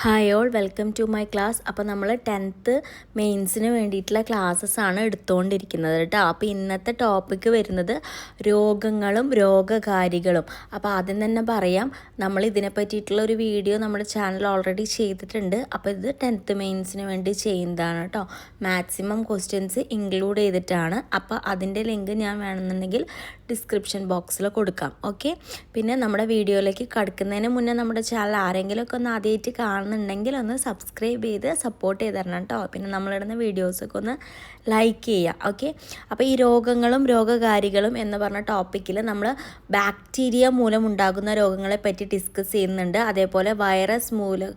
Hi all welcome to my class അപ്പോൾ നമ്മൾ tenth മെയിൻസിന് വേണ്ടിയിട്ടുള്ള ക്ലാസ്സസ് ആണ് എടുത്തുകൊണ്ടിരിക്കുന്നത് കേട്ടോ അപ്പോൾ ഇന്നത്തെ ടോപ്പിക്ക് വരുന്നത് രോഗങ്ങളും രോഗകാരികളും. അപ്പോൾ ആദ്യം തന്നെ പറയാം നമ്മൾ ഇതിനെ പറ്റിയിട്ടുള്ള ഒരു വീഡിയോ നമ്മുടെ ചാനൽ ഓൾറെഡി ചെയ്തിട്ടുണ്ട്. അപ്പോൾ ഇത് ടെൻത്ത് മെയിൻസിന് വേണ്ടി ചെയ്യുന്നതാണ് കേട്ടോ മാക്സിമം ക്വസ്റ്റ്യൻസ് ഇൻക്ലൂഡ് ചെയ്തിട്ടാണ്. അപ്പോൾ അതിന്റെ ലിങ്ക് ഞാൻ വേണമെന്നുണ്ടെങ്കിൽ ഡിസ്ക്രിപ്ഷൻ ബോക്സിൽ കൊടുക്കാം ഓക്കെ പിന്നെ നമ്മുടെ വീഡിയോയിലേക്ക് കടക്കുന്നതിന് മുന്നേ നമ്മുടെ ചാനൽ ആരെങ്കിലുമൊക്കെ ഒന്ന് ആദ്യമായിട്ട് കാണുന്നുണ്ടെങ്കിൽ ഒന്ന് സബ്സ്ക്രൈബ് ചെയ്ത് സപ്പോർട്ട് ചെയ്ത് തരണം കേട്ടോ പിന്നെ നമ്മളിടുന്ന വീഡിയോസൊക്കെ ഒന്ന് ലൈക്ക് ചെയ്യുക ഓക്കെ അപ്പോൾ ഈ രോഗങ്ങളും രോഗകാരികളും എന്ന് പറഞ്ഞ ടോപ്പിക്കിൽ നമ്മൾ ബാക്ടീരിയ മൂലം ഉണ്ടാകുന്ന രോഗങ്ങളെ പറ്റി ഡിസ്കസ് ചെയ്യുന്നുണ്ട്. അതേപോലെ വൈറസ് മൂലം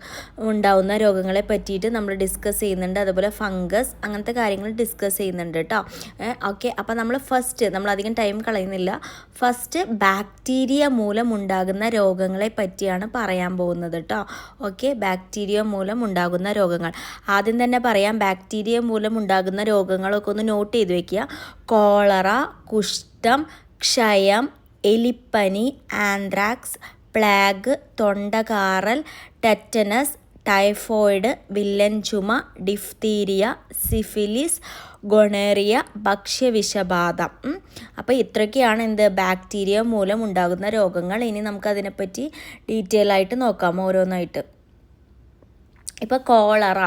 ഉണ്ടാകുന്ന രോഗങ്ങളെ പറ്റിയിട്ട് നമ്മൾ ഡിസ്കസ് ചെയ്യുന്നുണ്ട്. അതുപോലെ ഫംഗസ് അങ്ങനത്തെ കാര്യങ്ങൾ ഡിസ്കസ് ചെയ്യുന്നുണ്ട് കേട്ടോ ഓക്കെ അപ്പോൾ നമ്മൾ ഫസ്റ്റ് നമ്മൾ അധികം ടൈം കളയുന്നില്ല. ഫസ്റ്റ് ബാക്ടീരിയ മൂലം ഉണ്ടാകുന്ന രോഗങ്ങളെ പറ്റിയാണ് പറയാൻ പോകുന്നത് കേട്ടോ ഓക്കെ ബാക്ടീരിയ മൂലം ഉണ്ടാകുന്ന രോഗങ്ങൾ. ആദ്യം തന്നെ പറയാം ബാക്ടീരിയ മൂലം ഉണ്ടാകുന്ന രോഗങ്ങളൊക്കെ ഒന്ന് നോട്ട് ചെയ്ത് വെക്കുക. കോളറ കുഷ്ഠം ക്ഷയം എലിപ്പനി ആന്ത്രാക്സ് പ്ലാഗ് തൊണ്ടകാറൽ ടെറ്റനസ് ടൈഫോയിഡ് വില്ലൻ ചുമ ഡിഫ്തീരിയ സിഫിലിസ് ഗൊണേറിയ ഭക്ഷ്യവിഷബാധ. അപ്പോൾ ഇത്രയൊക്കെയാണ് എന്ത് ബാക്ടീരിയ മൂലം ഉണ്ടാകുന്ന രോഗങ്ങൾ. ഇനി നമുക്കതിനെപ്പറ്റി ഡീറ്റെയിൽ ആയിട്ട് നോക്കാം ഓരോന്നായിട്ട്. ഇപ്പോൾ കോളറ.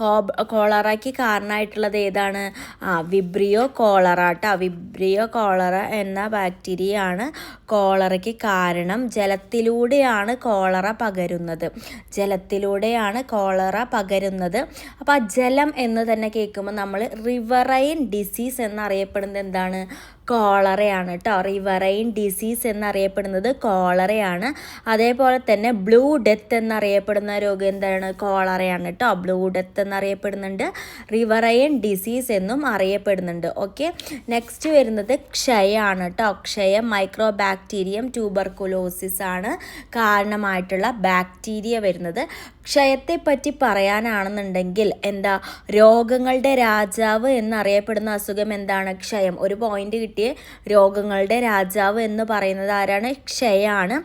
കോ കോളറയ്ക്ക് കാരണമായിട്ടുള്ളത് ഏതാണ്? ആ വിബ്രിയോ കോളറ കേട്ടോ വിബ്രിയോ കോളറ എന്ന ബാക്ടീരിയ ആണ് കോളറയ്ക്ക് കാരണം ജലത്തിലൂടെയാണ് കോളറ പകരുന്നത്. ജലത്തിലൂടെയാണ് കോളറ പകരുന്നത്. അപ്പോൾ ആ ജലം എന്ന് തന്നെ കേൾക്കുമ്പോൾ നമ്മൾ റിവറൈൻ ഡിസീസ് എന്നറിയപ്പെടുന്നത് എന്താണ്? കോളറയാണ് കേട്ടോ. റിവറൈൻ ഡിസീസ് എന്നറിയപ്പെടുന്നത് കോളറയാണ്. അതേപോലെ തന്നെ ബ്ലൂ ഡെത്ത് എന്നറിയപ്പെടുന്ന രോഗം എന്താണ്? കോളറയാണ് കേട്ടോ. ബ്ലൂ ഡെത്ത് എന്നറിയപ്പെടുന്നുണ്ട്. റിവറൈൻ ഡിസീസ് എന്നും അറിയപ്പെടുന്നുണ്ട്. ഓക്കെ? നെക്സ്റ്റ് വരുന്നത് ക്ഷയമാണ് കേട്ടോ. ക്ഷയം മൈക്രോ ബാക്ടീരിയം ട്യൂബർകുലോസിസ് ആണ് കാരണമായിട്ടുള്ള ബാക്ടീരിയ വരുന്നത്. ക്ഷയത്തെ പറ്റി പറയാനാണെന്നുണ്ടെങ്കിൽ എന്താ? രോഗങ്ങളുടെ രാജാവ് എന്നറിയപ്പെടുന്ന അസുഖം എന്താണ്? ക്ഷയം. ഒരു പോയിന്റ് കിട്ടിയ രോഗങ്ങളുടെ രാജാവ് എന്ന് പറയുന്നത് ആരാണ്? ക്ഷയാണ്.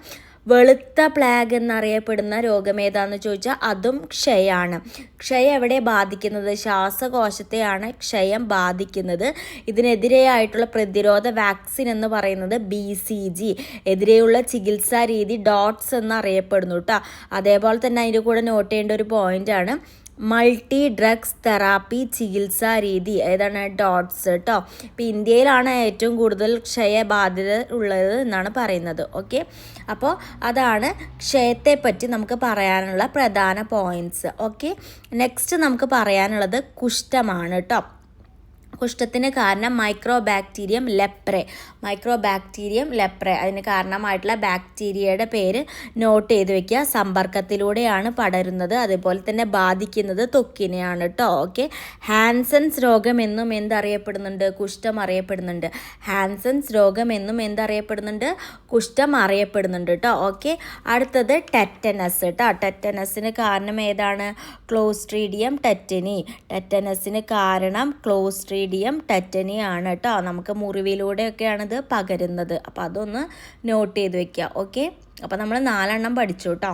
വെളുത്ത പ്ലാഗ് എന്നറിയപ്പെടുന്ന രോഗം ഏതാണെന്ന് ചോദിച്ചാൽ അതും ക്ഷയമാണ് ക്ഷയം എവിടെ ബാധിക്കുന്നത്? ശ്വാസകോശത്തെയാണ് ക്ഷയം ബാധിക്കുന്നത്. ഇതിനെതിരെയായിട്ടുള്ള പ്രതിരോധ വാക്സിൻ എന്ന് പറയുന്നത് ബി സി ജി എതിരെയുള്ള ചികിത്സാ രീതി ഡോട്ട്സ് എന്നറിയപ്പെടുന്നു കേട്ടോ അതേപോലെ തന്നെ അതിന്റെ കൂടെ നോട്ട് ചെയ്യേണ്ട ഒരു പോയിന്റാണ് മൾട്ടി ഡ്രഗ്സ് തെറാപ്പി ചികിത്സാ രീതി. ഏതാണ്? ഡോട്ട്സ് കേട്ടോ ഇപ്പോൾ ഇന്ത്യയിലാണ് ഏറ്റവും കൂടുതൽ ക്ഷയബാധിത ഉള്ളത് എന്നാണ് പറയുന്നത്. ഓക്കെ? അപ്പോൾ അതാണ് ക്ഷയത്തെപ്പറ്റി നമുക്ക് പറയാനുള്ള പ്രധാന പോയിന്റ്സ് ഓക്കെ? നെക്സ്റ്റ് നമുക്ക് പറയാനുള്ളത് കുഷ്ഠമാണ് കേട്ടോ കുഷ്ഠത്തിന് കാരണം micro bacterium leprae. Mycobacterium leprae. അതിന് കാരണമായിട്ടുള്ള ബാക്ടീരിയയുടെ പേര് നോട്ട് ചെയ്ത് വെക്കുക. സമ്പർക്കത്തിലൂടെയാണ് പടരുന്നത്. അതുപോലെ തന്നെ ബാധിക്കുന്നത് ത്വക്കിനെയാണ് കേട്ടോ ഓക്കെ. ഹാൻസൻസ് രോഗം എന്നും എന്തറിയപ്പെടുന്നുണ്ട്? കുഷ്ഠം അറിയപ്പെടുന്നുണ്ട്. ഹാൻസൻസ് രോഗം എന്നും എന്തറിയപ്പെടുന്നുണ്ട്? കുഷ്ഠം അറിയപ്പെടുന്നുണ്ട് കേട്ടോ ഓക്കെ. അടുത്തത് ടെറ്റനസ് കേട്ടോ ടെറ്റനസിന് കാരണം ഏതാണ്? Clostridium tetany. ടെറ്റനസിന് കാരണം ക്ലോസ്ട്രീ മീഡിയം ടെറ്റനി ആണ് കേട്ടോ. നമുക്ക് മുറിവിലൂടെയൊക്കെയാണിത് പകരുന്നത്. അപ്പോൾ അതൊന്ന് നോട്ട് ചെയ്ത് വെക്കുക ഓക്കെ അപ്പോൾ നമ്മൾ നാലെണ്ണം പഠിച്ചു കേട്ടോ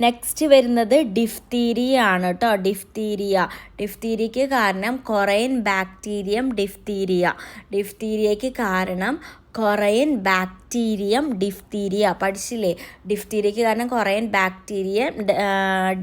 നെക്സ്റ്റ് വരുന്നത് ഡിഫ്തീരിയ ആണ് കേട്ടോ ഡിഫ്തീരിയ ഡിഫ്തീരിയയ്ക്ക് കാരണം കൊറൈൻ ബാക്ടീരിയം ഡിഫ്തീരിയ ഡിഫ്തീരിയയ്ക്ക് കാരണം കൊറയൻ ബാക്ടീരിയം ഡിഫ്തീരിയ. പഠിച്ചില്ലേ? ഡിഫ്തീരിയയ്ക്ക് കാരണം കൊറയൻ ബാക്ടീരിയ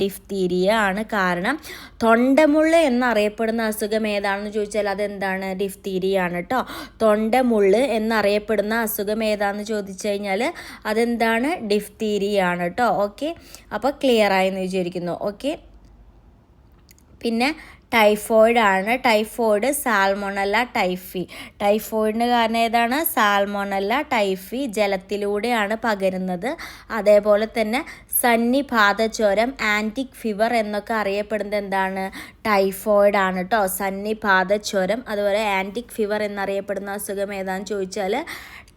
ഡിഫ്തീരിയ ആണ് കാരണം. തൊണ്ടമുള്ള് എന്നറിയപ്പെടുന്ന അസുഖം ഏതാണെന്ന് ചോദിച്ചാൽ അതെന്താണ്? ഡിഫ്തീരിയ ആണ് കേട്ടോ തൊണ്ടമുള്ള് എന്നറിയപ്പെടുന്ന അസുഖം ഏതാണെന്ന് ചോദിച്ചു കഴിഞ്ഞാൽ അതെന്താണ്? ഡിഫ്തീരിയ ആണ് കേട്ടോ ഓക്കെ? അപ്പോൾ ക്ലിയർ ആയെന്ന് വിചാരിക്കുന്നു. ഓക്കെ? പിന്നെ ടൈഫോയിഡ് ആണ് ടൈഫോയിഡ് സാൽമോണല്ല ടൈഫി. ടൈഫോയിഡിന് കാരണം ഏതാണ്? സാൽമോണല്ല ടൈഫി ജലത്തിലൂടെയാണ് പകരുന്നത്. അതേപോലെ തന്നെ സന്നിപാതജ്വരം ആന്റിക് ഫിവർ എന്നൊക്കെ അറിയപ്പെടുന്നത് എന്താണ്? ടൈഫോയിഡാണ് കേട്ടോ കേട്ടോ സന്നിപാതജ്വരം അതുപോലെ ആന്റിക് ഫിവർ എന്നറിയപ്പെടുന്ന അസുഖം ഏതാണെന്ന് ചോദിച്ചാൽ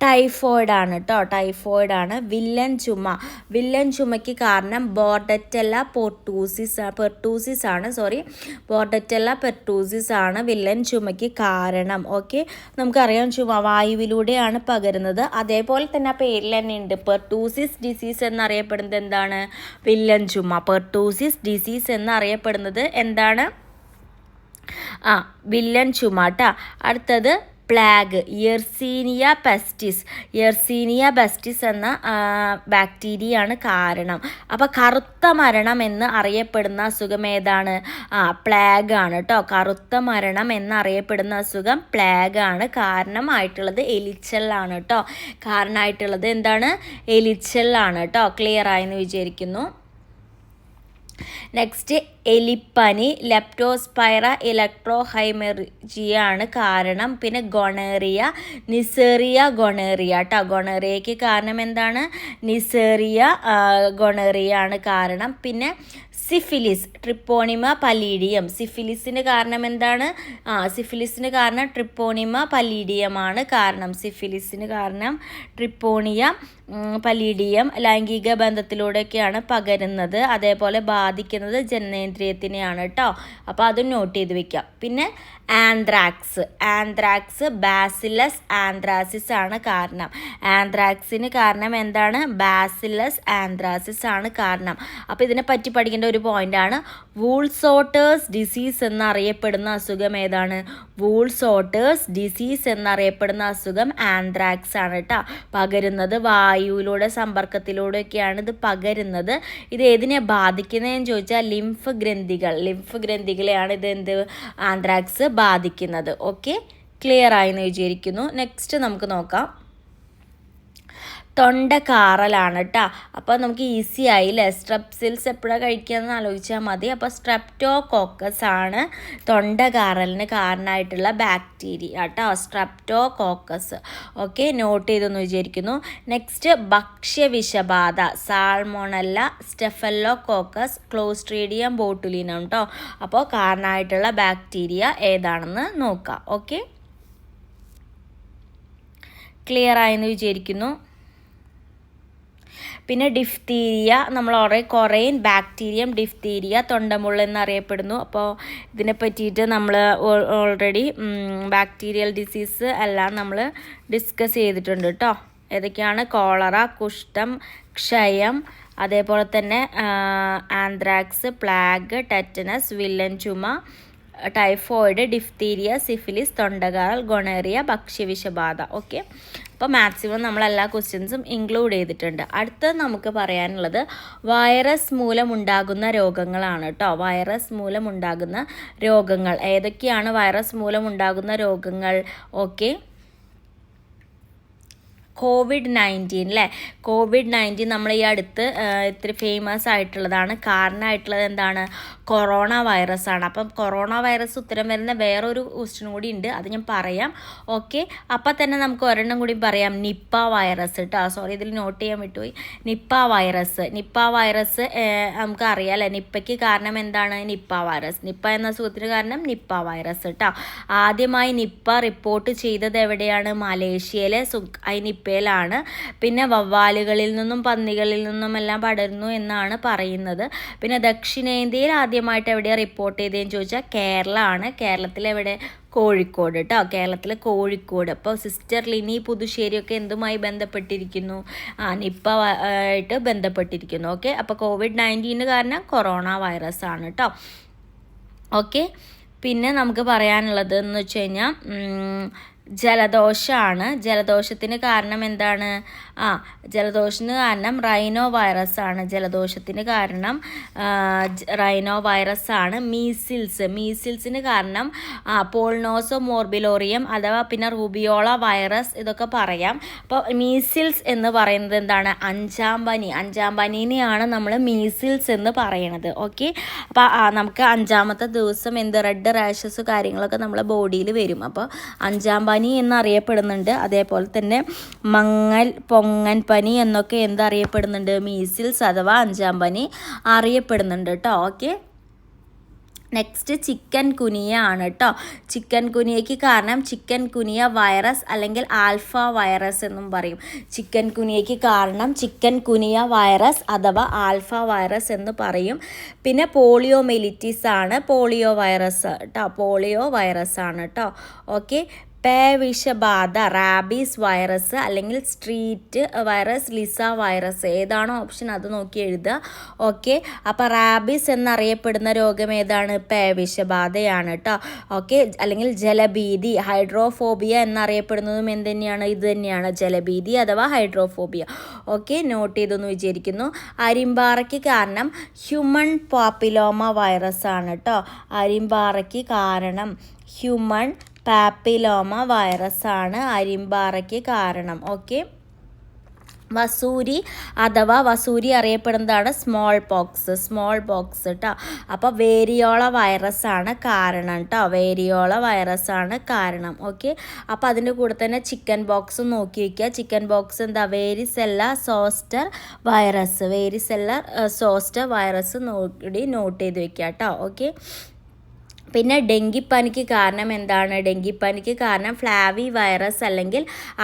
ടൈഫോയിഡ് ആണ് കേട്ടോ ടൈഫോയിഡ് ആണ്. വില്ലൻ ചുമ. വില്ലൻ ചുമയ്ക്ക് കാരണം ബോർഡറ്റല്ല പോർട്ടൂസിസ് പെർട്ടൂസിസ് ആണ്. സോറി ബോർഡറ്റല്ല പെർട്ടൂസിസ് ആണ് വില്ലൻ ചുമയ്ക്ക് കാരണം. ഓക്കെ നമുക്കറിയാം ചുമ വായുവിലൂടെയാണ് പകരുന്നത്. അതേപോലെ തന്നെ ആ പേരിൽ തന്നെ ഉണ്ട്. പെർട്ടൂസിസ് ഡിസീസ് എന്നറിയപ്പെടുന്നത് എന്താണ്? വില്ലൻ ചുമ. പെർട്ടൂസിസ് ഡിസീസ് എന്നറിയപ്പെടുന്നത് എന്താണ്? ആ വില്ലൻ ചുമ അടുത്തത് plague Yersinia pestis Yersinia pestis എന്ന ബാക്ടീരിയയാണ് കാരണം. അപ്പോൾ കറുത്ത മരണം എന്ന് അറിയപ്പെടുന്ന അസുഖം ഏതാണ്? ആ പ്ലാഗ് ആണ് കേട്ടോ കറുത്ത മരണം എന്നറിയപ്പെടുന്ന അസുഖം പ്ലാഗ് ആണ്. കാരണമായിട്ടുള്ളത് എലിച്ചെല്ലാണ് കേട്ടോ കാരണമായിട്ടുള്ളത് എന്താണ്? എലിച്ചെല്ലാണ് കേട്ടോ ക്ലിയർ ആയെന്ന് വിചാരിക്കുന്നു. നെക്സ്റ്റ് എലിപ്പനി ലെപ്റ്റോസ്പൈറ ഇലക്ട്രോഹൈമെർജിയാണ് കാരണം. പിന്നെ ഗൊണേറിയ നിസേറിയ ഗൊണേറിയ. കേട്ടോ ഗൊണേറിയയ്ക്ക് കാരണം എന്താണ്? നിസേറിയ ഗൊണേറിയ ആണ് കാരണം. പിന്നെ സിഫിലിസ് ട്രിപ്പോണിമ പലീഡിയം. സിഫിലിസിന് കാരണം എന്താണ്? ആ സിഫിലിസിന് കാരണം ട്രിപ്പോണിമ പലീഡിയമാണ് കാരണം. സിഫിലിസിന് കാരണം ട്രിപ്പോണിയ പലീഡിയം ലൈംഗിക ബന്ധത്തിലൂടെയൊക്കെയാണ് പകരുന്നത്. അതേപോലെ ബാധിക്കുന്നത് ജനനേന്ദ്രിയത്തിനെയാണ് കേട്ടോ അപ്പോൾ അതും നോട്ട് ചെയ്ത് വെക്കാം. പിന്നെ ആന്ത്രാക്സ്. ആന്ത്രാക്സ് ബാസിലസ് ആന്ത്രാസിസ് ആണ് കാരണം. ആന്ത്രാക്സിന് കാരണം എന്താണ്? ബാസിലസ് ആന്ത്രാസിസ് ആണ് കാരണം. അപ്പോൾ ഇതിനെ പറ്റി പഠിക്കേണ്ട ഒരു പോയിന്റാണ് വൂൾസോട്ടേഴ്സ് ഡിസീസ് എന്നറിയപ്പെടുന്ന അസുഖം ഏതാണ്? വൂൾസോട്ടേഴ്സ് ഡിസീസ് എന്നറിയപ്പെടുന്ന അസുഖം ആന്ത്രാക്സ് ആണ് കേട്ടോ പകരുന്നത് വായുവിലൂടെ സമ്പർക്കത്തിലൂടെയൊക്കെയാണ് ഇത് പകരുന്നത്. ഇത് ഏതിനെ ബാധിക്കുന്നതെന്ന് ചോദിച്ചാൽ ലിംഫ് ഗ്രന്ഥികൾ. ലിംഫ് ഗ്രന്ഥികളെയാണ് ഇത് എന്ത്? ആന്ത്രാക്സ് ബാധിക്കുന്നത്. ഓക്കെ ക്ലിയർ ആയി എന്ന് വിചാരിക്കുന്നു. നെക്സ്റ്റ് നമുക്ക് നോക്കാം. തൊണ്ട കാറലാണ് കേട്ടോ അപ്പോൾ നമുക്ക് ഈസി ആയില്ലേ? സ്ട്രെപ്സിൽസ് എപ്പോഴാണ് കഴിക്കുകയെന്ന് ആലോചിച്ചാൽ മതി. അപ്പോൾ സ്ട്രെപ്റ്റോ കോക്കസ് ആണ് തൊണ്ട കാറലിന് കാരണമായിട്ടുള്ള ബാക്ടീരിയ കേട്ടോ സ്ട്രെപ്റ്റോ കോക്കസ് ഓക്കെ നോട്ട് ചെയ്തെന്ന് വിചാരിക്കുന്നു. നെക്സ്റ്റ് ഭക്ഷ്യവിഷബാധ. സാൾമോണല്ല സ്റ്റെഫല്ലോ കോക്കസ് ക്ലോസ്ട്രീഡിയം ബോട്ടുലിനം കേട്ടോ അപ്പോൾ കാരണമായിട്ടുള്ള ബാക്ടീരിയ ഏതാണെന്ന് നോക്കാം. ഓക്കെ ക്ലിയർ ആയെന്ന് വിചാരിക്കുന്നു. പിന്നെ ഡിഫ്തീരിയ നമ്മൾ കുറേ കൊറേൻ ബാക്ടീരിയം ഡിഫ്തീരിയ തൊണ്ടമുള്ള എന്നറിയപ്പെടുന്നു. അപ്പോൾ ഇതിനെ പറ്റിയിട്ട് നമ്മൾ ഓൾറെഡി ബാക്ടീരിയൽ ഡിസീസ് എല്ലാം നമ്മൾ ഡിസ്കസ് ചെയ്തിട്ടുണ്ട് കേട്ടോ ഏതൊക്കെയാണ്? കോളറ കുഷ്ഠം ക്ഷയം അതേപോലെ തന്നെ ആന്ത്രാക്സ് പ്ലാഗ് ടെറ്റനസ് വില്ലൻ ചുമ ടൈഫോയിഡ് ഡിഫ്തീരിയ സിഫിലിസ് തൊണ്ടകാൽ ഗൊണേറിയ ഭക്ഷ്യവിഷബാധ. ഓക്കെ അപ്പോൾ മാക്സിമം നമ്മൾ എല്ലാ ക്വസ്റ്റ്യൻസും ഇൻക്ലൂഡ് ചെയ്തിട്ടുണ്ട്. അടുത്ത നമുക്ക് പറയാനുള്ളത് വൈറസ് മൂലമുണ്ടാകുന്ന രോഗങ്ങളാണ് കേട്ടോ വൈറസ് മൂലമുണ്ടാകുന്ന രോഗങ്ങൾ. ഏതൊക്കെയാണ് വൈറസ് മൂലമുണ്ടാകുന്ന രോഗങ്ങൾ? ഓക്കെ കോവിഡ് നയന്റീൻ അല്ലേ കോവിഡ് നയന്റീൻ നമ്മൾ ഈ അടുത്ത് ഇത്തിരി ഫേമസ് ആയിട്ടുള്ളതാണ്. കാരണമായിട്ടുള്ളത് എന്താണ്? കൊറോണ വൈറസ് ആണ്. അപ്പം കൊറോണ വൈറസ് ഉത്തരം വരുന്ന വേറൊരു ക്വസ്റ്റ്യൻ കൂടി ഉണ്ട്. അത് ഞാൻ പറയാം. ഓക്കെ അപ്പം തന്നെ നമുക്ക് ഒരെണ്ണം കൂടി പറയാം. നിപ്പ വൈറസ് കേട്ടോ സോറി ഇതിൽ നോട്ട് ചെയ്യാൻ വിട്ടുപോയി. നിപ്പ വൈറസ് നിപ്പ വൈറസ് നമുക്ക് അറിയാം നിപ്പയ്ക്ക് കാരണം എന്താണ്? നിപ്പ വൈറസ് നിപ്പ എന്ന സുഖത്തിന് കാരണം നിപ്പ വൈറസ് കേട്ടോ ആദ്യമായി നിപ്പ റിപ്പോർട്ട് ചെയ്തത് എവിടെയാണ്? മലേഷ്യയിലെ സുഖ് നിപ്പയിലാണ്. പിന്നെ വവ്വാലുകളിൽ നിന്നും പന്നികളിൽ നിന്നും എല്ലാം പടരുന്നു എന്നാണ് പറയുന്നത്. പിന്നെ ദക്ഷിണേന്ത്യയിൽ ആദ്യമായിട്ട് എവിടെയാണ് റിപ്പോർട്ട് ചെയ്തതെന്ന് ചോദിച്ചാൽ കേരളമാണ് കേരളത്തിൽ എവിടെ? കോഴിക്കോട് കേട്ടോ കേരളത്തിലെ കോഴിക്കോട്. അപ്പോൾ സിസ്റ്റർ ലിനി പുതുശ്ശേരിയൊക്കെ എന്തുമായി ബന്ധപ്പെട്ടിരിക്കുന്നു? ആ നിപ്പ ആയിട്ട് ബന്ധപ്പെട്ടിരിക്കുന്നു. ഓക്കെ? അപ്പോൾ കോവിഡ് നയന്റീന് കാരണം കൊറോണ വൈറസ് ആണ് കേട്ടോ ഓക്കെ? പിന്നെ നമുക്ക് പറയാനുള്ളത് എന്ന് വെച്ച് കഴിഞ്ഞാൽ ജലദോഷമാണ് ജലദോഷത്തിന് കാരണം എന്താണ്? ആ ജലദോഷത്തിന് കാരണം റൈനോ വൈറസ് ആണ്. ജലദോഷത്തിന് കാരണം റൈനോ വൈറസ് ആണ്. മീസിൽസ് മീസിൽസിന് കാരണം പോൾനോസോ മോർബിലോറിയം അഥവാ പിന്നെ റൂബിയോള വൈറസ് ഇതൊക്കെ പറയാം. അപ്പോൾ മീസിൽസ് എന്ന് പറയുന്നത് എന്താണ്? അഞ്ചാം പനി. അഞ്ചാം പനീനെയാണ് നമ്മൾ മീസിൽസ് എന്ന് പറയണത്. ഓക്കെ അപ്പോൾ നമുക്ക് അഞ്ചാമത്തെ ദിവസം എന്ത് റെഡ് റാഷസ് കാര്യങ്ങളൊക്കെ നമ്മളെ ബോഡിയിൽ വരും. അപ്പോൾ അഞ്ചാം പനി എന്നറിയപ്പെടുന്നുണ്ട്. അതേപോലെ തന്നെ മങ്ങൽ പൊങ്ങൻ പനി എന്നൊക്കെ എന്തറിയപ്പെടുന്നുണ്ട്? മീസിൽസ് അഥവാ അഞ്ചാം പനി അറിയപ്പെടുന്നുണ്ട് കേട്ടോ. ഓക്കെ. നെക്സ്റ്റ് ചിക്കൻ കുനിയ ആണ് കേട്ടോ. ചിക്കൻ കുനിയയ്ക്ക് കാരണം ചിക്കൻ കുനിയ വൈറസ് അല്ലെങ്കിൽ ആൽഫ വൈറസ് എന്നും പറയും. ചിക്കൻ കുനിയയ്ക്ക് കാരണം ചിക്കൻ കുനിയ വൈറസ് അഥവാ ആൽഫ വൈറസ് എന്ന് പറയും. പിന്നെ പോളിയോ മെലിറ്റിസ് ആണ്. പോളിയോ വൈറസ് കേട്ടോ പോളിയോ വൈറസ് ആണ് കേട്ടോ ഓക്കെ. പേവിഷബാധ റാബീസ് വൈറസ് അല്ലെങ്കിൽ സ്ട്രീറ്റ് വൈറസ് ലിസ വൈറസ് ഏതാണോ ഓപ്ഷൻ അത് നോക്കി എഴുതുക. ഓക്കെ. അപ്പോൾ റാബീസ് എന്നറിയപ്പെടുന്ന രോഗം ഏതാണ്? പേവിഷബാധയാണ് കേട്ടോ ഓക്കെ. അല്ലെങ്കിൽ ജലഭീതി ഹൈഡ്രോഫോബിയ എന്നറിയപ്പെടുന്നതും എന്ത് തന്നെയാണ് ഇത് തന്നെയാണ്. ജലഭീതി അഥവാ ഹൈഡ്രോഫോബിയ. ഓക്കെ. നോട്ട് ചെയ്തെന്ന് വിചാരിക്കുന്നു. അരിമ്പാറയ്ക്ക് കാരണം ഹ്യൂമൺ പോപ്പിലോമ വൈറസ് ആണ് കേട്ടോ അരിമ്പാറയ്ക്ക് കാരണം ഹ്യൂമൺ പാപ്പിലോമ വൈറസാണ് അരിമ്പാറയ്ക്ക് കാരണം. ഓക്കെ? വസൂരി അഥവാ വസൂരി അറിയപ്പെടുന്നതാണ് സ്മോൾ പോക്സ്. സ്മോൾ പോക്സ് കേട്ടോ അപ്പോൾ വേരിയോള വൈറസ് ആണ് കാരണം കേട്ടോ വേരിയോള വൈറസ് ആണ് കാരണം. ഓക്കെ? അപ്പോൾ അതിന്റെ കൂടെ തന്നെ ചിക്കൻ ബോക്സ് നോക്കി വയ്ക്കുക ചിക്കൻ ബോക്സ് എന്താ? Varicella zoster virus. Varicella zoster virus നോക്കി നോട്ട് ചെയ്ത് വെക്കുക കേട്ടോ ഓക്കെ? പിന്നെ ഡെങ്കിപ്പനിക്ക് കാരണം എന്താണ്? ഡെങ്കിപ്പനിക്ക് കാരണം ഫ്ലാവി വൈറസ് അല്ലെങ്കിൽ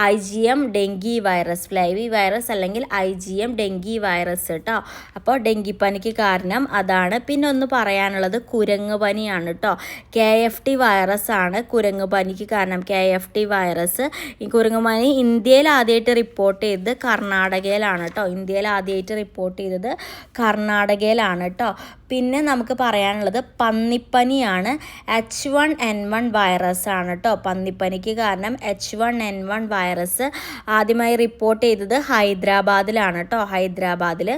I G M dengue virus. Flavivirus അല്ലെങ്കിൽ I G M dengue virus കേട്ടോ. അപ്പോൾ ഡെങ്കിപ്പനിക്ക് കാരണം അതാണ്. പിന്നെ ഒന്ന് പറയാനുള്ളത് കുരങ്ങ് പനിയാണ് കേട്ടോ. കെ എഫ് ടി വൈറസ് ആണ് കുരങ്ങ് പനിക്ക് കാരണം. K F T virus. ഈ കുരങ്ങ് പനി ഇന്ത്യയിൽ ആദ്യമായിട്ട് റിപ്പോർട്ട് ചെയ്തത് കർണാടകയിലാണ് കേട്ടോ. ഇന്ത്യയിൽ ആദ്യമായിട്ട് റിപ്പോർട്ട് ചെയ്തത് കർണാടകയിലാണ് കേട്ടോ. പിന്നെ നമുക്ക് പറയാനുള്ളത് പന്നിപ്പനിയാണ്. H one N one virus ആണ് കേട്ടോ പന്നിപ്പനിക്ക് കാരണം H one N one virus ആദ്യമായി റിപ്പോർട്ട് ചെയ്തത് ഹൈദരാബാദിലാണ് കേട്ടോ ഹൈദരാബാദിൽ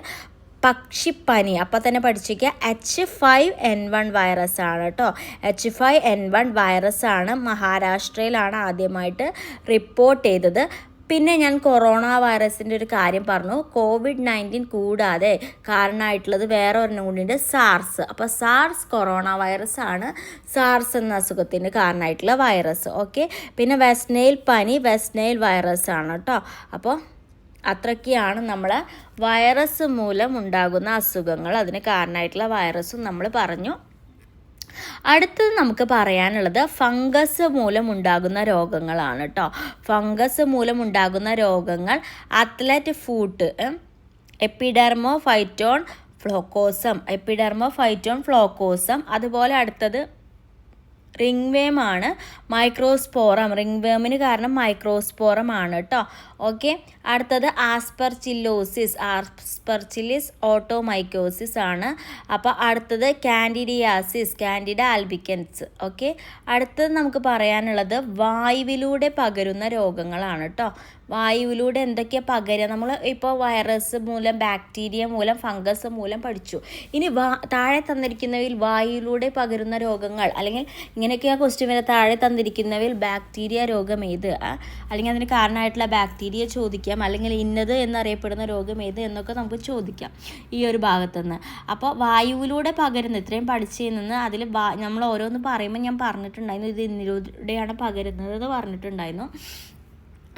പക്ഷിപ്പനി. അപ്പോൾ തന്നെ പഠിച്ചിരിക്കുക H five N one virus ആണ് കേട്ടോ H five N one virus ആണ് മഹാരാഷ്ട്രയിലാണ് ആദ്യമായിട്ട് റിപ്പോർട്ട് ചെയ്തത്. പിന്നെ ഞാൻ കൊറോണ വൈറസിന്റെ ഒരു കാര്യം പറഞ്ഞു. കോവിഡ് നയന്റീൻ കൂടാതെ കാരണമായിട്ടുള്ളത് വേറെ ഒരെണ്ണം കൂടിയുണ്ട്. സാർസ് അപ്പോൾ സാർസ് കൊറോണ വൈറസ് ആണ്. സാർസ് എന്ന അസുഖത്തിന് കാരണമായിട്ടുള്ള വൈറസ് ഓക്കെ പിന്നെ വെസ്റ്റ്നെയിൽ പനി വെസ്റ്റ്നെയിൽ വൈറസ് ആണ് കേട്ടോ അപ്പോൾ അത്രയ്ക്കാണ് നമ്മൾ വൈറസ് മൂലം ഉണ്ടാകുന്ന അസുഖങ്ങൾ. അതിന് കാരണമായിട്ടുള്ള വൈറസും നമ്മൾ പറഞ്ഞു. അടുത്തത് നമുക്ക് പറയാനുള്ളത് ഫംഗസ് മൂലം ഉണ്ടാകുന്ന രോഗങ്ങളാണ് കേട്ടോ ഫംഗസ് മൂലം ഉണ്ടാകുന്ന രോഗങ്ങൾ അത്ലറ്റ് ഫൂട്ട് എപ്പിഡെർമോ ഫൈറ്റോൺ ഫ്ലോക്കോസം എപ്പിഡെർമോ ഫൈറ്റോൺ ഫ്ലോക്കോസം അതുപോലെ അടുത്തത് റിംഗ് ആണ്. മൈക്രോസ്പോറം റിംഗ് വേമിന് കാരണം മൈക്രോസ്പോറം ആണ് കേട്ടോ ഓക്കെ അടുത്തത് ആസ്പെർചില്ലോസിസ് ആസ്പെർചിലിസ് ഓട്ടോമൈക്കോസിസ് ആണ്. അപ്പോൾ അടുത്തത് കാൻഡിഡിയാസിസ് കാൻഡിഡ ആൽബിക്കൻസ് ഓക്കെ അടുത്തത് നമുക്ക് പറയാനുള്ളത് വായുവിലൂടെ പകരുന്ന രോഗങ്ങളാണ് കേട്ടോ വായുവിലൂടെ എന്തൊക്കെയാണ് പകരുക? നമ്മൾ ഇപ്പോൾ വൈറസ് മൂലം ബാക്ടീരിയ മൂലം ഫംഗസ് മൂലം പഠിച്ചു. ഇനി താഴെ തന്നിരിക്കുന്നവയിൽ വായുവിലൂടെ പകരുന്ന രോഗങ്ങൾ അല്ലെങ്കിൽ ഇങ്ങനെയൊക്കെയാണ് ക്വസ്റ്റ്യൻ വരെ താഴെ തന്നിരിക്കുന്നവയിൽ ബാക്ടീരിയ രോഗം ഏത്? അല്ലെങ്കിൽ അതിന് കാരണമായിട്ടുള്ള ബാക്ടീരിയ ചോദിക്കാം. അല്ലെങ്കിൽ ഇന്നത് എന്നറിയപ്പെടുന്ന രോഗം ഏത് എന്നൊക്കെ നമുക്ക് ചോദിക്കാം ഈ ഒരു ഭാഗത്തുനിന്ന്. അപ്പോൾ വായുവിലൂടെ പകരുന്ന ഇത്രയും പഠിച്ചു നിന്ന് അതിൽ നമ്മൾ ഓരോന്ന് പറയുമ്പോൾ ഞാൻ പറഞ്ഞിട്ടുണ്ടായിരുന്നു. ഇത് ഇന്നിലൂടെയാണ് പകരുന്നത് എന്ന് പറഞ്ഞിട്ടുണ്ടായിരുന്നു.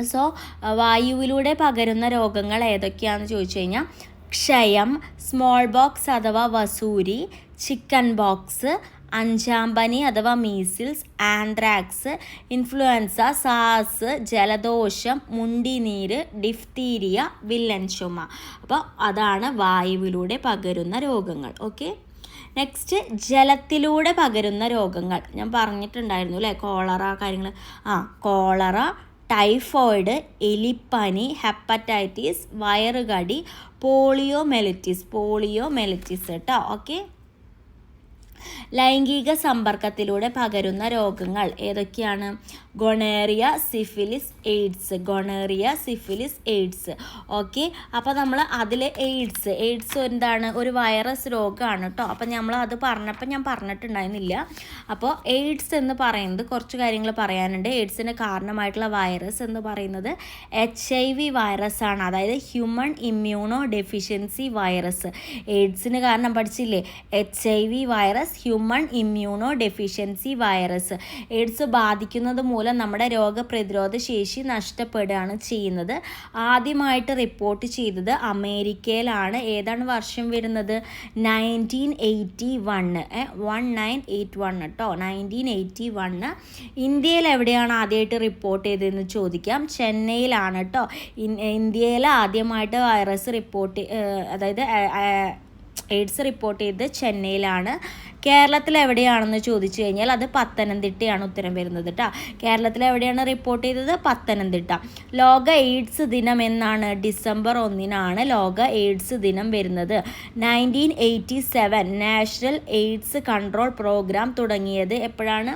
സോ വായുവിലൂടെ പകരുന്ന രോഗങ്ങൾ ഏതൊക്കെയാണെന്ന് ചോദിച്ചു കഴിഞ്ഞാൽ ക്ഷയം സ്മോൾ ബോക്സ് അഥവാ വസൂരി ചിക്കൻ ബോക്സ് അഞ്ചാമ്പനി പനി അഥവാ മീസിൽസ് ആന്ത്രാക്സ് ഇൻഫ്ലുവൻസ സാസ് ജലദോഷം മുണ്ടിനീര് ഡിഫ്തീരിയ വില്ലൻ ചുമ. അപ്പോൾ അതാണ് വായുവിലൂടെ പകരുന്ന രോഗങ്ങൾ. ഓക്കെ നെക്സ്റ്റ് ജലത്തിലൂടെ പകരുന്ന രോഗങ്ങൾ. ഞാൻ പറഞ്ഞിട്ടുണ്ടായിരുന്നു അല്ലേ? കോളറ കാര്യങ്ങൾ ആ കോളറ ടൈഫോയിഡ് എലിപ്പനി ഹെപ്പറ്റൈറ്റിസ് വയറുകടി പോളിയോ മെലിറ്റിസ് പോളിയോ മെലിറ്റിസ് കേട്ടോ ഓക്കെ? ലൈംഗിക സമ്പർക്കത്തിലൂടെ പകരുന്ന രോഗങ്ങൾ ഏതൊക്കെയാണ്? Gonorrhoea syphilis AIDS. Gonorrhoea syphilis AIDS. Okay. അപ്പോൾ നമ്മൾ അതിൽ എയ്ഡ്സ്. എയ്ഡ്സ് എന്താണ്? ഒരു വൈറസ് രോഗമാണ് കേട്ടോ അപ്പോൾ നമ്മൾ അത് പറഞ്ഞപ്പോൾ ഞാൻ പറഞ്ഞിട്ടുണ്ടായിരുന്നില്ല. അപ്പോൾ എയ്ഡ്സ് എന്ന് പറയുന്നത് കുറച്ച് കാര്യങ്ങൾ പറയാനുണ്ട്. എയ്ഡ്സിന് കാരണമായിട്ടുള്ള വൈറസ് എന്ന് പറയുന്നത് എച്ച് ഐ വി വൈറസ് ആണ് അതായത് ഹ്യൂമൺ ഇമ്മ്യൂണോ ഡെഫിഷ്യൻസി വൈറസ്. എയ്ഡ്സിന് കാരണം പഠിച്ചില്ലേ? H I V virus. Virus human immunodeficiency virus AIDS ബാധിക്കുന്നത് മൂലം നമ്മുടെ രോഗപ്രതിരോധ ശേഷി നഷ്ടപ്പെടുകയാണ് ചെയ്യുന്നത്. ആദ്യമായിട്ട് റിപ്പോർട്ട് ചെയ്തത് അമേരിക്കയിലാണ്. ഏതാണ് വർഷം വരുന്നത്? Nineteen eighty one one nine eight one കേട്ടോ നയന്റീൻ എയ്റ്റി വണ്ണ് ഇന്ത്യയിൽ എവിടെയാണ് ആദ്യമായിട്ട് റിപ്പോർട്ട് ചെയ്തതെന്ന് ചോദിക്കാം. ചെന്നൈയിലാണ് കേട്ടോ ഇന്ത്യയിൽ ആദ്യമായിട്ട് വൈറസ് റിപ്പോർട്ട് അതായത് എയ്ഡ്സ് റിപ്പോർട്ട് ചെയ്തത് ചെന്നൈയിലാണ്. കേരളത്തിൽ എവിടെയാണെന്ന് ചോദിച്ചു കഴിഞ്ഞാൽ അത് പത്തനംതിട്ടയാണ് ഉത്തരം വരുന്നത് കേട്ടോ കേരളത്തിൽ എവിടെയാണ് റിപ്പോർട്ട് ചെയ്തത്? പത്തനംതിട്ട. ലോക എയ്ഡ്സ് ദിനം എന്നാണ് ഡിസംബർ ഒന്നിനാണ് ലോക എയ്ഡ്സ് ദിനം വരുന്നത്. Nineteen eighty seven national AIDS control programme തുടങ്ങിയത് എപ്പോഴാണ്?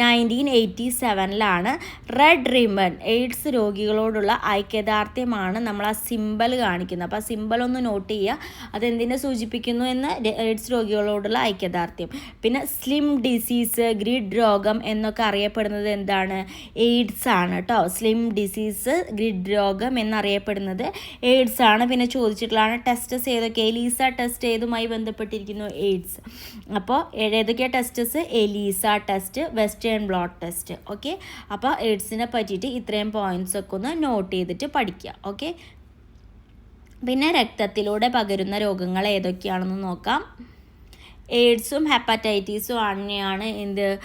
നയന്റീൻ എയ്റ്റി സെവനിലാണ്. റെഡ് റിബൺ എയ്ഡ്സ് രോഗികളോടുള്ള ഐക്യദാർഢ്യമാണ് നമ്മൾ ആ സിമ്പൽ കാണിക്കുന്നത്. അപ്പോൾ ആ സിമ്പൽ ഒന്ന് നോട്ട് ചെയ്യുക. അതെന്തിനെ സൂചിപ്പിക്കുന്നു എന്ന്? എയ്ഡ്സ് രോഗികളോടുള്ള ഐക്യദാർഢ്യം. പിന്നെ സ്ലിം ഡിസീസ് ഗ്രിഡ് രോഗം എന്നൊക്കെ അറിയപ്പെടുന്നത് എന്താണ്? എയ്ഡ്സ് ആണ് കേട്ടോ സ്ലിം ഡിസീസ് ഗ്രിഡ് രോഗം എന്നറിയപ്പെടുന്നത് എയ്ഡ്സ് ആണ്. പിന്നെ ചോദിച്ചിട്ടുള്ളതാണ് ടെസ്റ്റസ് ഏതൊക്കെ? എലീസ ടെസ്റ്റ് ഏതുമായി ബന്ധപ്പെട്ടിരിക്കുന്നു? എയ്ഡ്സ്. അപ്പോൾ ഏതൊക്കെയാണ് tests? ELISA test western blot test. Okay? അപ്പോൾ എയ്ഡ്സിനെ പറ്റിയിട്ട് ഇത്രയും പോയിന്റ്സ് ഒക്കെ ഒന്ന് നോട്ട് ചെയ്തിട്ട് പഠിക്കുക ഓക്കെ? പിന്നെ രക്തത്തിലൂടെ പകരുന്ന രോഗങ്ങൾ ഏതൊക്കെയാണെന്ന് നോക്കാം. എയ്ഡ്സും ഹെപ്പറ്റൈറ്റീസും തന്നെയാണ് എന്ത്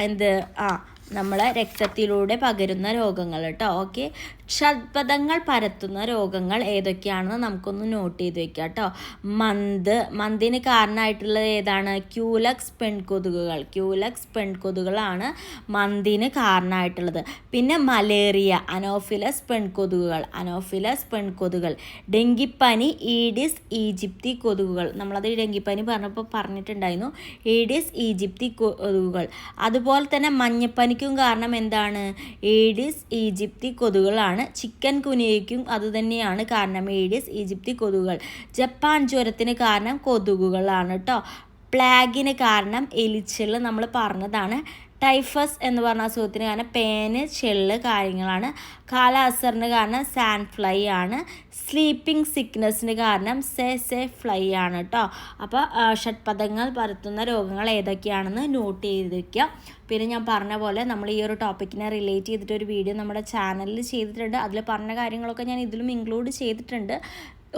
എന്ത് ആ നമ്മളെ രക്തത്തിലൂടെ പകരുന്ന രോഗങ്ങൾ കേട്ടോ. ഓക്കെ ഷഡ്പഥങ്ങൾ പരത്തുന്ന രോഗങ്ങൾ ഏതൊക്കെയാണെന്ന് നമുക്കൊന്ന് നോട്ട് ചെയ്ത് വെക്കാം കേട്ടോ. മന്ത് മന്തിന് കാരണമായിട്ടുള്ളത് ഏതാണ്? ക്യൂലക്സ് പെൺകൊതുകുകൾ. ക്യൂലക്സ് പെൺകൊതുകുകളാണ് മന്തിന് കാരണമായിട്ടുള്ളത്. പിന്നെ മലേറിയ അനോഫിലസ് പെൺകൊതുകുകൾ. അനോഫിലസ് പെൺകൊതുകൾ ഡെങ്കിപ്പനി ഈഡിസ് ഈജിപ്തി കൊതുകുകൾ. നമ്മളത് ഡെങ്കിപ്പനി പറഞ്ഞപ്പോൾ പറഞ്ഞിട്ടുണ്ടായിരുന്നു. ഈഡിസ് ഈജിപ്തി കൊതുകുകൾ. അതുപോലെ തന്നെ മഞ്ഞപ്പനിക്കും കാരണം എന്താണ്? ഏഡിസ് ഈജിപ്തി കൊതുകുകളാണ് ആണ് ചിക്കൻ കുനിയയ്ക്കും അതുതന്നെയാണ് കാരണം ഏഡിസ് ഈജിപ്തി കൊതുകുകൾ ജപ്പാൻ ജ്വരത്തിന് കാരണം കൊതുകുകളാണ് കേട്ടോ പ്ലാഗിന് കാരണം എലിച്ചെള്ള് നമ്മൾ പറഞ്ഞതാണ്. ടൈഫസ് എന്ന് പറഞ്ഞ അസുഖത്തിന് കാരണം പേന് ചെള്ള് കാര്യങ്ങളാണ്. കാലാസറിന് കാരണം സാൻഡ് ഫ്ലൈ ആണ്. സ്ലീപ്പിംഗ് സിക്നെസ്സിന് കാരണം സെ സെ ഫ്ലൈ ആണ് കേട്ടോ അപ്പോൾ ഷഡ്പഥങ്ങൾ പരത്തുന്ന രോഗങ്ങൾ ഏതൊക്കെയാണെന്ന് നോട്ട് ചെയ്ത് വയ്ക്കുക പിന്നെ ഞാൻ പറഞ്ഞ പോലെ നമ്മൾ ഈ ഒരു ടോപ്പിക്കിനെ റിലേറ്റ് ചെയ്തിട്ട് ഒരു വീഡിയോ നമ്മുടെ ചാനലിൽ ചെയ്തിട്ടുണ്ട്. അതിൽ പറഞ്ഞ കാര്യങ്ങളൊക്കെ ഞാൻ ഇതിലും ഇൻക്ലൂഡ് ചെയ്തിട്ടുണ്ട്.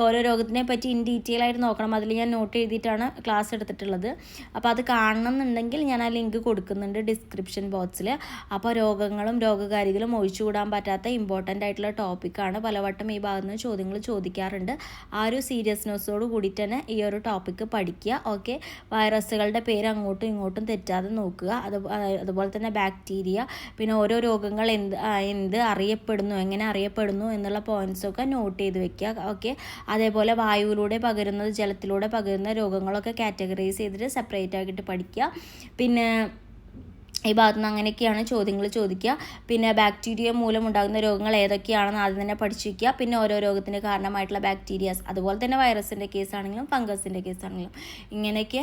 ഓരോ രോഗത്തിനെ പറ്റി ഇൻ ഡീറ്റെയിൽ ആയിട്ട് നോക്കണം. അതിൽ ഞാൻ നോട്ട് എഴുതിയിട്ടാണ് ക്ലാസ് എടുത്തിട്ടുള്ളത്. അപ്പോൾ അത് കാണണം എന്നുണ്ടെങ്കിൽ ഞാൻ ആ ലിങ്ക് കൊടുക്കുന്നുണ്ട് ഡിസ്ക്രിപ്ഷൻ ബോക്സിൽ അപ്പോൾ രോഗങ്ങളും രോഗകാരികളും ഒഴിച്ചുകൂടാൻ പറ്റാത്ത ഇമ്പോർട്ടന്റ് ആയിട്ടുള്ള ടോപ്പിക്കാണ് പലവട്ടം ഈ ഭാഗത്ത് നിന്ന് ചോദ്യങ്ങൾ ചോദിക്കാറുണ്ട്. ആ ഒരു സീരിയസ്നെസ്സോട് കൂടിയിട്ട് തന്നെ ഈ ഒരു ടോപ്പിക്ക് പഠിക്കുക. ഓക്കെ വൈറസുകളുടെ പേര് അങ്ങോട്ടും ഇങ്ങോട്ടും തെറ്റാതെ നോക്കുക. അത് അതുപോലെ തന്നെ ബാക്ടീരിയ പിന്നെ ഓരോ രോഗങ്ങൾ എന്ത് എന്ത് അറിയപ്പെടുന്നു എങ്ങനെ അറിയപ്പെടുന്നു എന്നുള്ള പോയിന്റ്സൊക്കെ നോട്ട് ചെയ്ത് വെക്കുക. ഓക്കെ അതേപോലെ വായുവിലൂടെ പകരുന്നത് ജലത്തിലൂടെ പകരുന്ന രോഗങ്ങളൊക്കെ കാറ്റഗറൈസ് ചെയ്തിട്ട് സെപ്പറേറ്റ് ആക്കിയിട്ട് പഠിക്കുക. പിന്നെ ഈ ഭാഗത്ത് നിന്ന് അങ്ങനെയൊക്കെയാണ് ചോദ്യങ്ങൾ ചോദിക്കുക. പിന്നെ ബാക്ടീരിയ മൂലം ഉണ്ടാകുന്ന രോഗങ്ങൾ ഏതൊക്കെയാണെന്ന് ആദ്യം തന്നെ പഠിച്ചു വയ്ക്കുക പിന്നെ ഓരോ രോഗത്തിന് കാരണമായിട്ടുള്ള ബാക്ടീരിയാസ് അതുപോലെ തന്നെ വൈറസിന്റെ കേസാണെങ്കിലും ഫംഗസിന്റെ കേസാണെങ്കിലും ഇങ്ങനെയൊക്കെ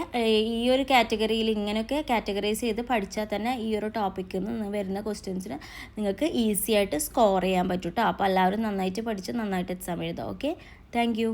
ഈ ഒരു കാറ്റഗറിയിൽ ഇങ്ങനെയൊക്കെ കാറ്റഗറൈസ് ചെയ്ത് പഠിച്ചാൽ തന്നെ ഈ ഒരു ടോപ്പിക്കിൽ നിന്ന് വരുന്ന ക്വസ്റ്റ്യൻസിന് നിങ്ങൾക്ക് ഈസി ആയിട്ട് സ്കോർ ചെയ്യാൻ പറ്റും കേട്ടോ അപ്പോൾ എല്ലാവരും നന്നായിട്ട് പഠിച്ച് നന്നായിട്ട് എക്സാം എഴുതാം ഓക്കെ ಥ್ಯಾಂಕ್ ಯು